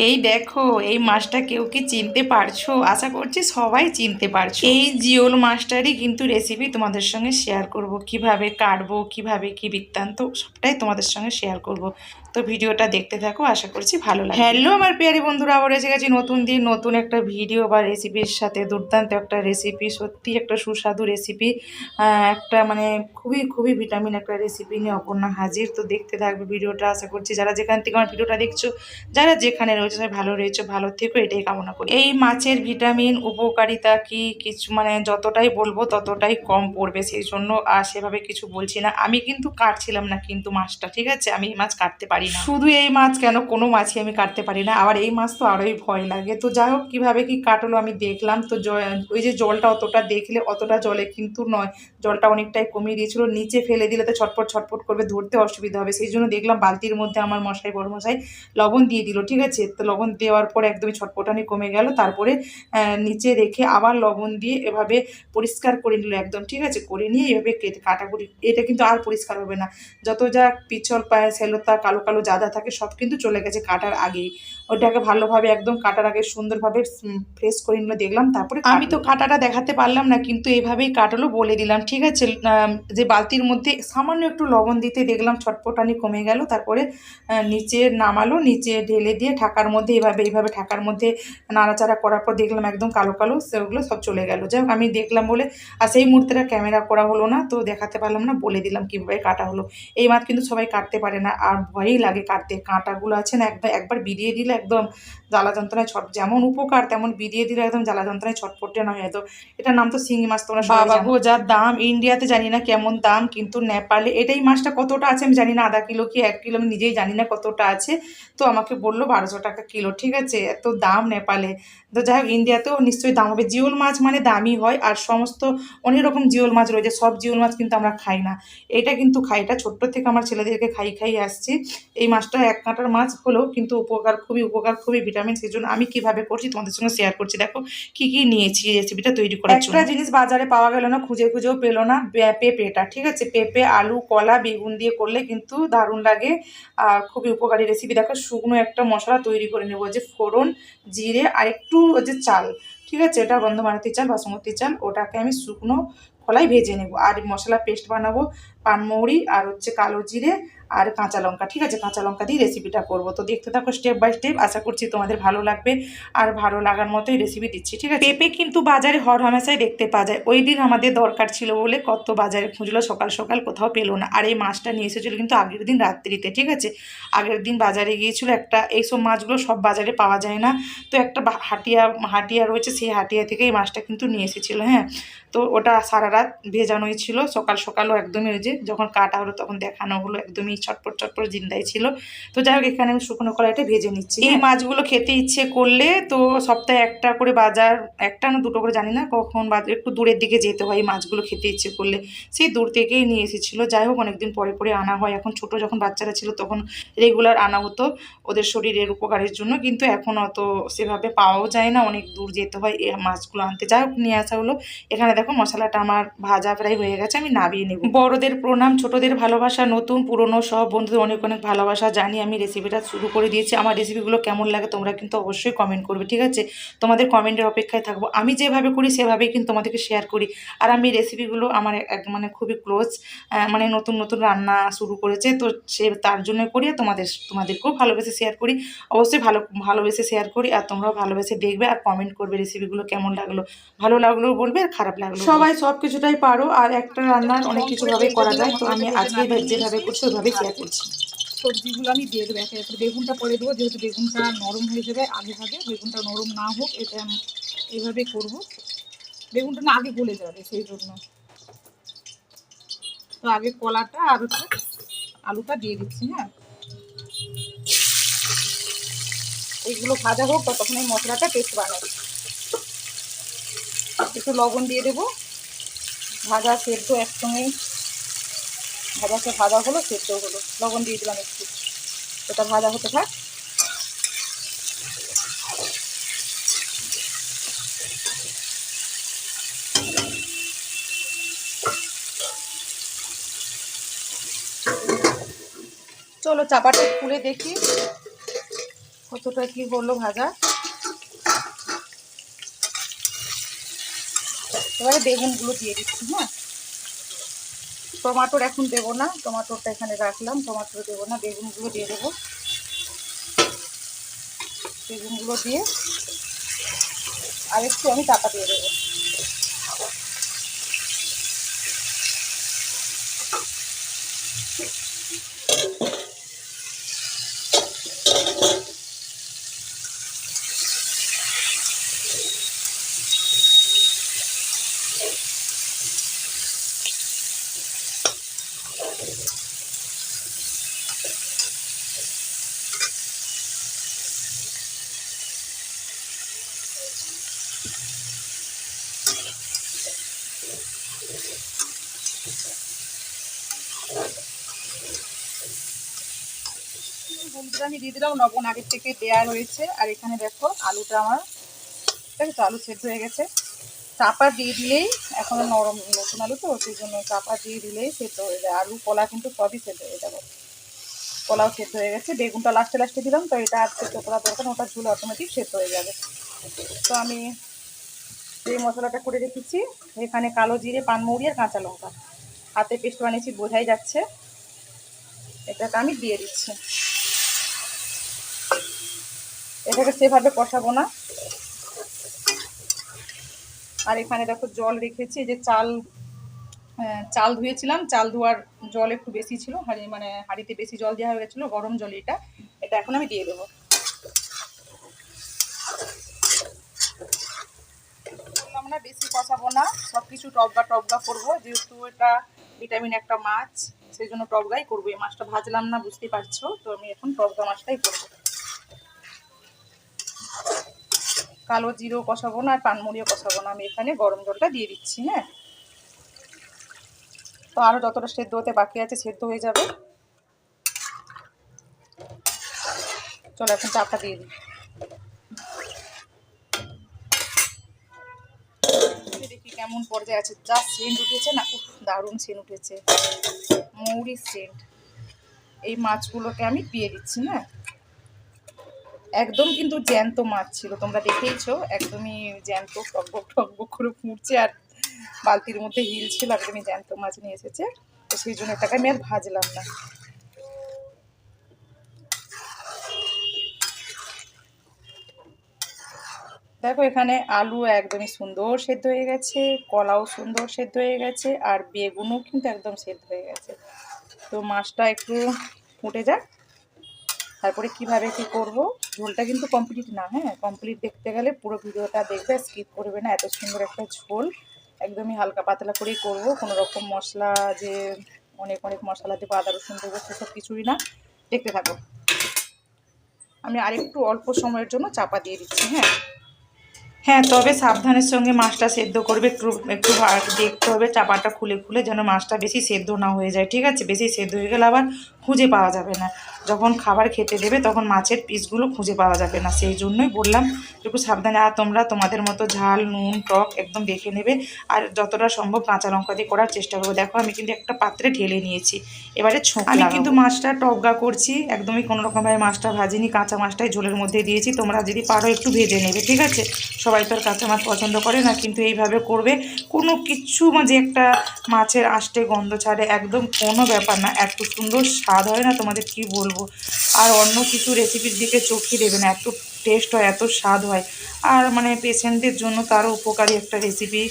এই দেখো, এই মাছটা কেউ কি চিনতে পারছ? আশা করছি সবাই চিনতে পারছ। এই জিওল মাছটারই কিন্তু রেসিপি তোমাদের সঙ্গে শেয়ার করব। কীভাবে কাটবো, কীভাবে কি বৃত্তান্ত, সবটাই তোমাদের সঙ্গে শেয়ার করব। তো ভিডিওটা দেখতে থাকো, আশা করছি ভালো লাগে হ্যালো আমার প্রিয়ারি বন্ধুরা, আবার এসে গেছি নতুন দিন, নতুন একটা ভিডিও বা রেসিপির সাথে, দুর্দান্ত একটা রেসিপি সত্যি একটা সুস্বাদু রেসিপি একটা মানে খুবই খুবই ভিটামিন একটা রেসিপি নিয়ে অপর্ণা হাজির। তো দেখতে থাকবে ভিডিওটা, আশা করছি যারা যেখান থেকে আমার ভিডিওটা দেখছ, যারা যেখানে রয়েছে, সবাই ভালো রয়েছে, ভালো থেকো, এটাই কামনা করি। এই মাছের ভিটামিন উপকারিতা কি, কিছু মানে যতটাই বলব ততটাই কম পড়বে, সেই জন্য আর সেভাবে কিছু বলছি না। আমি কিন্তু কাটছিলাম না কিন্তু মাছটা, ঠিক আছে? আমি এই মাছ কাটতে পারি না। শুধু এই মাছ কেন? কোনো মাছই আমি কাটতে পারি না। আবার এই মাছ তো আরোই ভয় লাগে। তো যাই হোক, কীভাবে কি কাটলো আমি দেখলাম। তো ওই যে জলটা অতটা দেখলে অতটা জলে কিন্তু নয়। জলটা অনেকটাই কমিয়ে দিয়েছিল। নিচে ফেলে দিলে তো ছটপট ছটপট করবে। ধরতে অসুবিধা হবে। সেই জন্য দেখলাম বালতির মধ্যে আমার মশাই, বড় মশাই লবণ দিয়ে দিল, ঠিক আছে? তো লবণ দেওয়ার পর একদমই ছটপটানি কমে গেল। তারপরে নিচে রেখে আবার লবণ দিয়ে এভাবে পরিষ্কার করে নিল একদম, ঠিক আছে? করে নিয়ে এভাবে কেটে কাটাকুটি এটা কিন্তু আর পরিষ্কার হবে না। যত যা পিছল পায়ে, সেলতা কালো কালো যা যা থাকে সব কিন্তু চলে গেছে কাটার আগেই। ওটাকে ভালোভাবে একদম কাটার আগে সুন্দরভাবে ফ্রেশ করে নিল দেখলাম তারপরে আমি তো কাটাটা দেখাতে পারলাম না কিন্তু এভাবেই কাটালো বলে দিলাম ঠিক আছে? যে বালতির মধ্যে সামান্য একটু লবণ দিতে দেখলাম ছটপটানি কমে গেল তারপরে নিচে নামালো নিচে ঢেলে দিয়ে ঢাকার মধ্যে এইভাবে এইভাবে ঢাকার মধ্যে নাড়াচাড়া করার পর দেখলাম একদম কালো কালো সেগুলো সব চলে গেল। যাই আমি দেখলাম বলে আর সেই মুহূর্তেটা ক্যামেরা করা হলো না তো দেখাতে পারলাম না বলে দিলাম কীভাবে কাটা হলো। এই মাছ কিন্তু সবাই কাটতে পারে না আর ভয়ই লাগে কাটতে। কাঁটাগুলো আছে না একদম একবার বিরিয়ে দিলে একদম জ্বালা যন্ত্রণায় ছট যেমন উপকার তেমন বিরিয়ে দিলে একদম জ্বালা যন্ত্রণায় ছটপটে না হয়ে তো এটার নাম তো শিঙি মাছ তোমরা বাবা গো যা দাম ইন্ডিয়াতে জানি না কেমন দাম কিন্তু নেপালে এটাই মাছটা কতটা আছে আমি জানি না আধা কিলো কি এক কিলো আমি নিজেই জানি না কতটা আছে। তো আমাকে বলল বারোশো টাকা কিলো ঠিক আছে এত দাম নেপালে। তো যাই হোক ইন্ডিয়াতেও নিশ্চয়ই দাম হবে। জিওল মাছ মানে দামই হয় আর সমস্ত অনেক রকম জিওল মাছ রয়েছে সব জিওল মাছ কিন্তু আমরা খাই না। এটা কিন্তু খাই এটা ছোট্ট থেকে আমার ছেলেদেরকে খাই খাই আসছি। এই মাছটা এক কাঁটার মাছ হলেও কিন্তু উপকার খুবই উপকার খুবই ভিটামিন সেই জন্য আমি কীভাবে করছি তোমাদের সঙ্গে শেয়ার করছি। দেখো কি কি নিয়েছি রেসিপিটা তৈরি করার জন্য। একটা জিনিস বাজারে পাওয়া গেল না খুঁজে খুঁজেও পেল না পেঁপেটা ঠিক আছে? পেঁপে আলু কলা বেগুন দিয়ে করলে কিন্তু দারুণ লাগে। আর খুবই উপকারী রেসিপি দেখো শুকনো একটা মশলা তৈরি করে নেব যে ফোড়ন জিরে আর একটু ওই যে চাল ঠিক আছে? এটা গন্ধ মারুতি চাল বাসমতি চাল ওটাকে আমি শুকনো খোলাই ভেজে নেব। আর মশলা পেস্ট বানাবো পানমৌরি আর হচ্ছে কালো জিরে আর কাঁচা লঙ্কা। ঠিক আছে, কাঁচা লঙ্কা দিয়ে রেসিপিটা করব। তো দেখতে থাকো স্টেপ বাই স্টেপ আশা করছি তোমাদের ভালো লাগবে আর ভালো লাগার মতোই রেসিপি দিচ্ছি, ঠিক আছে? পেঁপে কিন্তু বাজারে হর হামেশাই দেখতে পাওয়া যায়। ওই দিন আমাদের দরকার ছিল বলে কত বাজারে খুঁজলো, সকাল সকাল কোথাও পেল না। আর এই মাছটা নিয়ে এসেছিল কিন্তু আগের দিন রাত্রিতে, ঠিক আছে? আগের দিন বাজারে গিয়েছিল একটা, এইসব মাছগুলো সব বাজারে পাওয়া যায় না। তো একটা হাটিয়া হাটিয়া রয়েছে, সেই হাটিয়া থেকে এই মাছটা কিন্তু নিয়ে এসেছিল হ্যাঁ? তো ওটা সারা রাত ভেজানোই ছিল, সকাল সকালও একদমই ওই যে যখন কাটা হলো তখন দেখানো হলো একদমই ছটপট ছটপট জিন্দাই ছিল। তো যাই হোক এখানে আমি শুকনো কড়াইটা ভেজে নিচ্ছি। এই মাছগুলো খেতে ইচ্ছে করলে তো সপ্তাহে একটা করে বাজার একটা না দুটো করে জানি না কখন বাজার একটু দূরের দিকে যেতে হয় এই মাছগুলো খেতে ইচ্ছে করলে। সেই দূর থেকেই নিয়ে এসেছিল। যাই হোক অনেকদিন পরে পরে আনা হয়। এখন ছোট যখন বাচ্চারা ছিল তখন রেগুলার আনা হতো ওদের শরীরের উপকারের জন্য। কিন্তু এখন অত সেভাবে পাওয়াও যায় না অনেক দূর যেতে হয় এই মাছগুলো আনতে। যাই হোক নিয়ে আসা হলো। এখানে দেখো মশলাটা আমার ভাজা প্রায় হয়ে গেছে আমি নাবিয়ে নেব। বড়দের প্রণাম ছোটদের ভালোবাসা নতুন পুরনো সব বন্ধুদের অনেক অনেক ভালোবাসা জানি। আমি রেসিপিটা শুরু করে দিয়েছি। আমার রেসিপিগুলো কেমন লাগে তোমরা কিন্তু অবশ্যই কমেন্ট করবে ঠিক আছে? তোমাদের কমেন্টের অপেক্ষায় থাকব। আমি যেভাবে করি সেভাবেই কিন্তু তোমাদেরকে শেয়ার করি। আর আমি রেসিপিগুলো আমার এক মানে খুবই ক্লোজ মানে নতুন নতুন রান্না শুরু করেছে। তো সে তার জন্য করি আর তোমাদের তোমাদেরকেও ভালোবেসে শেয়ার করি। অবশ্যই ভালো ভালোবেসে শেয়ার করি আর তোমরাও ভালোবেসে দেখবে আর কমেন্ট করবে রেসিপিগুলো কেমন লাগল। ভালো লাগলেও বলবে আর খারাপ লাগল সবাই সব কিছুটাই পারো। আর একটা রান্নার অনেক কিছুভাবেই করা যায়। তো আমি আজকে যেভাবে করছি ওইভাবেই শেয়ার করছি। সবজিগুলো আমি দিয়ে দেবো একে একে। বেগুনটা পরে দেবো যেহেতু বেগুনটা নরম হয়ে যাবে আগে ভাগে বেগুনটা নরম না হোক এটা আমি এইভাবে করব। বেগুনটা না আগে গলে যাবে সেই জন্য। তো আগে কলাটা আর হচ্ছে আলুটা দিয়ে দিচ্ছি হ্যাঁ। এইগুলো ভাজা হোক ততক্ষণ এই মশলাটা পেস্ট বানাবো। একটু লবণ দিয়ে দেবো। ভাজা সেদ্ধ একসঙ্গেই ভাজাটা ভাজা হলো সেদ্ধ হলো। লবণ দিয়ে দিলাম একটু। ওটা ভাজা হতে থাক। চলো চাপাটা খুলে দেখি কতটা কি হলো ভাজা। এবারে বেগুনগুলো দিয়ে দিচ্ছি হ্যাঁ? টমাটোর এখন দেব না, টমাটোরটা এখানে রাখলাম টমাটো দেবো না, বেগুনগুলো দিয়ে দেবো। বেগুনগুলো দিয়ে আর একটু আমি টাকা দিয়ে দেবো। হলুদটা আমি দিয়ে দিলাম লবণ। আগের থেকে দেওয়া রয়েছে। আর এখানে দেখো, আলুটা আমার ঠিক আছে আলু সেদ্ধ হয়ে গেছে। চাপা দিয়ে দিলেই এখনও নরম নতুন আলু তো, সেই জন্য চাপা দিয়ে দিলেই সেদ্ধ হয়ে যায়। আলু কলা কিন্তু সবই সেদ্ধ হয়ে যাবে। কলাও সেদ্ধ হয়ে গেছে, বেগুনটা লাস্টে লাস্টে দিলাম, তো এটা আর সেদ্ধ করা দরকার ওটা ঝুলে অটোমেটিক সেদ্ধ হয়ে যাবে। তো আমি যে মশলাটা করে রেখেছি, এখানে কালো জিরে পানমৌরি আর কাঁচা লঙ্কা। হাতে পেস্ট বানিয়েছি, বোঝাই যাচ্ছে। এটাকে আমি দিয়ে দিচ্ছি। এটাকে সেভাবে কষাবো না। আর এখানে দেখো জল রেখেছি যে চাল আহ, চাল ধুয়েছিলাম। চাল ধোয়ার জল একটু বেশি ছিল হাঁড়ি মানে হাঁড়িতে বেশি জল দেওয়া হয়ে গেছিল গরম জল এটা। এটা এখন আমি দিয়ে দেবো। না বেশি কষাবো না সব কিছু টবগা টবগা করব যেহেতু এটা ভিটামিন একটা মাছ সেই জন্য টবগাই করব। এই মাছটা ভাজলাম না বুঝতেই পারছ? তো আমি এখন টবগা মাছটাই করব। কালো জিরেও কষাবো না, আর পানমুড়িও কষাবো না। আমি এখানে গরম জলটা দিয়ে দিচ্ছি হ্যাঁ? তো আরও যতটা সেদ্ধ হতে বাকি আছে, সেদ্ধ হয়ে যাবে। চলো, এখন চাপটা দিয়ে দিই। দেখি কেমন পর্যায়ে আছে। যা সেন্ট উঠেছে না খুব দারুণ সেন্ট উঠেছে। মৌরি সেন্ট। এই মাছগুলোকে আমি দিয়ে দিচ্ছি হ্যাঁ? একদম কিন্তু জ্যান্ত মাছ ছিল, তোমরা দেখেইছো, একদমই জ্যান্ত টকবক টকবক করে ফুটছে আর বালতির মধ্যে হিল ছিল, একদমই জ্যান্ত মাছ নিয়ে এসেছে। তো সেই জন্য এটাকে আমি আর ভাজলাম না। দেখো, এখানে আলু একদমই সুন্দর সেদ্ধ হয়ে গেছে, কলাও সুন্দর সেদ্ধ হয়ে গেছে, আর বেগুনও কিন্তু একদম সেদ্ধ হয়ে গেছে। তো মাছটা একটু ফুটে যাক, তারপরে কীভাবে কি করব? ঝোলটা কিন্তু কমপ্লিট না হ্যাঁ? কমপ্লিট দেখতে গেলে পুরো ভিডিওটা দেখবে স্কিপ করবে না, এত সুন্দর একটা ঝোল। একদমই হালকা পাতলা করেই করব, কোনো রকম মশলা যে অনেক অনেক মশলা দেবো, আদা, রসুন দেবো, সেসব কিছুই না। দেখতে থাকো। আমি আরেকটু অল্প সময়ের জন্য চাপা দিয়ে দিচ্ছি হ্যাঁ? হ্যাঁ তবে সাবধানের সঙ্গে মাছটা সেদ্ধ করবে, একটু একটু দেখতে হবে, চাপাটা খুলে খুলে যেন মাছটা বেশি সেদ্ধ না হয়ে যায়, ঠিক আছে? বেশি সেদ্ধ হয়ে গেলে আবার খুঁজে পাওয়া যাবে না। যখন খাবার খেতে দেবে তখন মাছের পিসগুলো খুঁজে পাওয়া যাবে না। সেই জন্যই বললাম একটু সাবধানে আর তোমরা তোমাদের মতো ঝাল নুন টক একদম দেখে নেবে। আর যতটা সম্ভব কাঁচা লঙ্কা দিয়ে করার চেষ্টা করব। দেখো আমি কিন্তু একটা পাত্রে ঢেলে নিয়েছি। এবারে আমি কিন্তু মাছটা টকগা করছি। একদমই কোনো রকমভাবে মাছটা ভাজিনি। কাঁচা মাছটাই ঝোলের মধ্যে দিয়েছি। তোমরা যদি পারো একটু ভেজে নেবে ঠিক আছে? সবাই তো আর কাঁচা মাছ পছন্দ করে না কিন্তু এইভাবে করবে। কোনো কিছু যে একটা মাছের আষ্টে গন্ধ ছাড়ে একদম কোনো ব্যাপার না। এত সুন্দর স্বাদ হয় না, তোমাদের কি বলব? আর অন্য কিছু রেসিপির দিকে চোখই দেবে না, এত টেস্ট হয়, এত স্বাদ হয়। আর মানে পেশেন্টদের জন্য তারও উপকারী একটা রেসিপি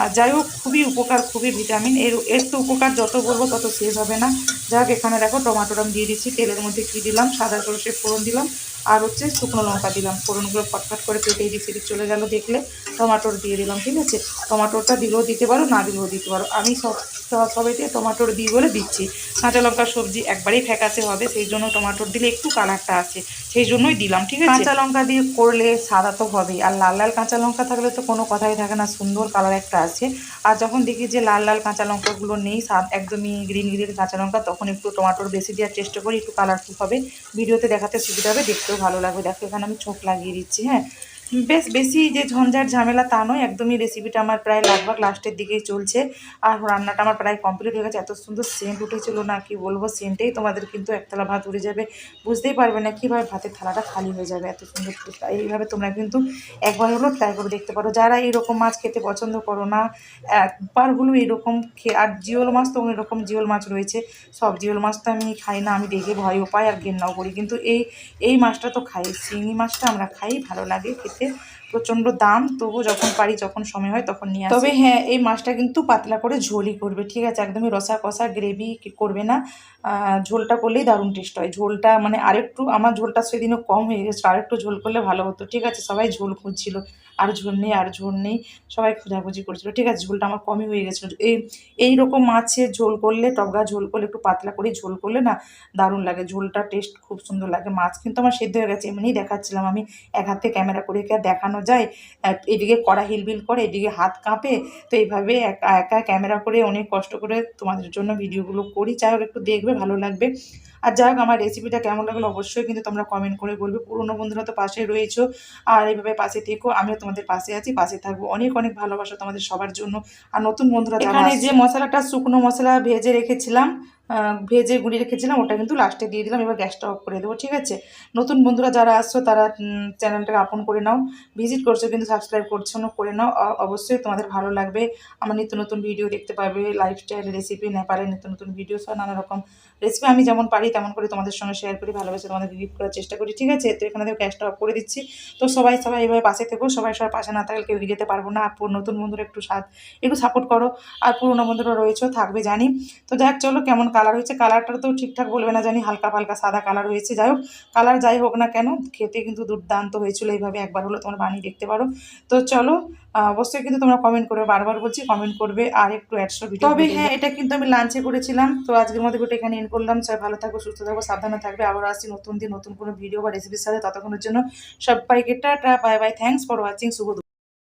আর যাই হোক, খুবই উপকার, খুবই ভিটামিন এর এর তো উপকার যত বলব তত শেষ হবে না। যাক, এখানে দেখো টমাটোটা দিয়ে দিচ্ছি, তেলের মধ্যে কী দিলাম? সাদা সরষে ফোড়ন দিলাম, আর হচ্ছে শুকনো লঙ্কা দিলাম। ফোড়নগুলো ফটফট করে পেটে এদিক সেদিক চলে গেল দেখলে। টমাটোর দিয়ে দিলাম, ঠিক আছে? টমাটোরটা দিলেও দিতে পারো, না দিলেও দিতে পারো। আমি সব, সব- সবাইতে টমাটোর দিই বলে দিচ্ছি। কাঁচা লঙ্কার সবজি একবারেই ফ্যাকাসে হবে, সেই জন্য টমাটোর দিলে একটু কালারটা আসে, সেই জন্যই দিলাম, ঠিক আছে? কাঁচা লঙ্কা দিয়ে করলে সাদা তো হবেই, আর লাল লাল কাঁচা লঙ্কা থাকলে তো কোনো কথাই থাকে না, সুন্দর কালার একটা আছে আর যখন দেখি যে লাল লাল কাঁচা লঙ্কাগুলো নেই একদমই গ্রিন গ্রিন কাঁচা লঙ্কা, তখন একটু টমাটোর বেশি দেওয়ার চেষ্টা করি, একটু কালারফুল হবে। ভিডিওতে দেখাতে সুবিধা হবে, দেখতেও ভালো লাগবে। দেখো, এখানে আমি চোখ লাগিয়ে দিচ্ছি হ্যাঁ। বেশ, বেশি যে ঝঞ্ঝাট ঝামেলা তা নয়, একদমই রেসিপিটা আমার প্রায় লাগভাগ লাস্টের দিকেই চলছে। আর রান্নাটা আমার প্রায় কমপ্লিট হয়ে গেছে। এত সুন্দর সেন্ট উঠেছিল না, কি বলব সেন্টেই তোমাদের কিন্তু একতলা ভাত উড়ে যাবে। বুঝতেই পারবে না কীভাবে ভাতের থালাটা খালি হয়ে যাবে এত সুন্দর এইভাবে তোমরা কিন্তু একবার হলেও ট্রাই করে দেখতে পারো। যারা এইরকম মাছ খেতে পছন্দ করো না, একবার হলেও এরকম খেয়ে আর জিওল মাছ তো এরকম জিওল মাছ রয়েছে। সব জিওল মাছ তো আমি খাই না, আমি দেখে ভয়ও পাই আর ঘেন্নাও করি। কিন্তু এই এই মাছটা তো খাই, শিঙি মাছটা আমরা খাই, ভালো লাগে খেতে। প্রচণ্ড দাম তবু যখন পারি, যখন সময় হয় তখন নিয়ে। তবে হ্যাঁ এই মাছটা কিন্তু পাতলা করে ঝোলই করবে, ঠিক আছে? একদমই রসা কষা গ্রেভি করবে না। ঝোলটা করলেই দারুণ টেস্ট হয়। ঝোলটা মানে আরেকটু, আমার ঝোলটা সেদিনও কম হয়ে গেছে আরেকটু ঝোল করলে ভালো হতো, ঠিক আছে? সবাই ঝোল খুঁজছিল। আর ঝোল নেই, আর ঝোল নেই। সবাই খোঁজাখুঁজি করছিল। ঠিক আছে, ঝোলটা আমার কমই হয়ে গেছিল। এই এই রকম মাছের ঝোল করলে টগা ঝোল করলে, একটু পাতলা করে ঝোল করলে না দারুণ লাগে। ঝোলটা টেস্ট খুব সুন্দর লাগে। মাছ কিন্তু আমার সেদ্ধ হয়ে গেছে, এমনিই দেখাচ্ছিলাম আমি। এক হাতে ক্যামেরা করে কি দেখানো যায়? এদিকে কড়া হিলবিল করে, এদিকে হাত কাঁপে। তো এইভাবে একা একা ক্যামেরা করে অনেক কষ্ট করে তোমাদের জন্য ভিডিওগুলো করি। যাই হোক, একটু দেখবে, ভালো লাগবে। আর যাই হোক আমার রেসিপিটা কেমন লাগল অবশ্যই কিন্তু তোমরা কমেন্ট করে বলবে। পুরনো বন্ধুরা তো পাশে রয়েছো। আর এইভাবে পাশে থেকো আমিও তোমাদের পাশে আছি পাশে থাকব। অনেক অনেক ভালোবাসা তোমাদের সবার জন্য। আর নতুন বন্ধুরা এখানে যে মশলাটা শুকনো মশলা ভেজে রেখেছিলাম ভেজে গুঁড়িয়ে রেখেছিলাম, ওটা কিন্তু লাস্টে দিয়ে দিলাম, এবার গ্যাসটা অফ করে দেবো, ঠিক আছে? নতুন বন্ধুরা যারা আসছো, তারা চ্যানেলটাকে আপন করে নাও ভিজিট করছ কিন্তু সাবস্ক্রাইব করছ না, করে নাও অবশ্যই তোমাদের ভালো লাগবে। আমার নিত্য নতুন ভিডিও দেখতে পাবে লাইফস্টাইল রেসিপি নেপালের নিত্য নতুন ভিডিও সব নানা রকম রেসিপি আমি যেমন পারি তেমন করে তোমাদের সঙ্গে শেয়ার করি, ভালোবেসে তোমাদের গিফট করার চেষ্টা করি, ঠিক আছে? তো এখানে দেখো গ্যাসটা অফ করে দিচ্ছি। তো সবাই সবাই এইভাবে পাশে থেকো, সবাই সবাই পাশে না থাকলে কেউ যেতে পারব না, আর নতুন বন্ধুরা একটু সাথ, একটু সাপোর্ট করো, আর পুরোনো বন্ধুরা রয়েছে, থাকবে জানি। তো যাই হোক চলো, কেমন কালার হয়েছে কালারটা তো ঠিকঠাক বলবে না জানি হালকা ফালকা সাদা কালার হয়েছে। যাই হোক কালার যাই হোক না কেন খেতে কিন্তু দুর্দান্ত হয়েছিল এইভাবে একবার হলো তোমরা বানিয়ে দেখতে পারো। তো চলো অবশ্যই কিন্তু তোমরা কমেন্ট করবে বারবার বলছি কমেন্ট করবে আর একটু একশো ভিডিও তবে হ্যাঁ এটা কিন্তু আমি লাঞ্চে করেছিলাম তো আজকের মধ্যে ভিডিও এখানে এন্ড করলাম। সবাই ভালো থাকব সুস্থ থাকব সাবধানে থাকবে। আবার আসছি নতুন দিন নতুন কোনো ভিডিও বা রেসিপির সাথে। ততক্ষণের জন্য সবাইকে tata bye bye thanks for watching Shubho.